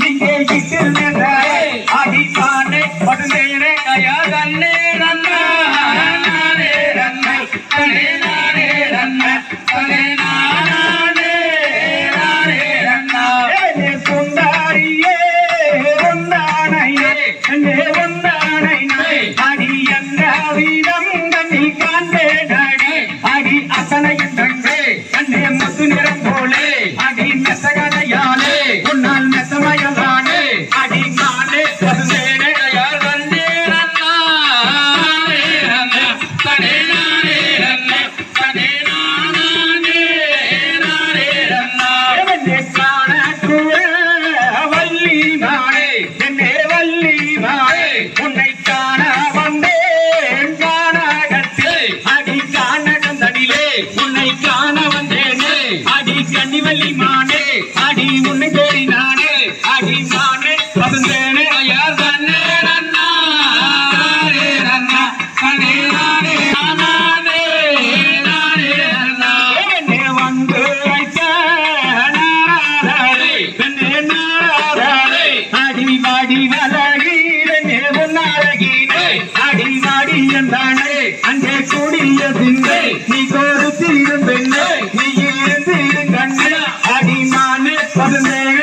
Vijay whistle அடிப்பானே படுந்தேரே கயா கண்ணே கன்னிவல்லி மானே அடி உன்னை தேடி நானே அடி மானே வசந்தேனே யார் தானே ரன்னா ரன்னா கனே நானே நானே நானே ரன்னா என்னே வந்து ஐத்த நாராரே அங்கே கூடிய திங்கை நீ கோ हरी माने सब में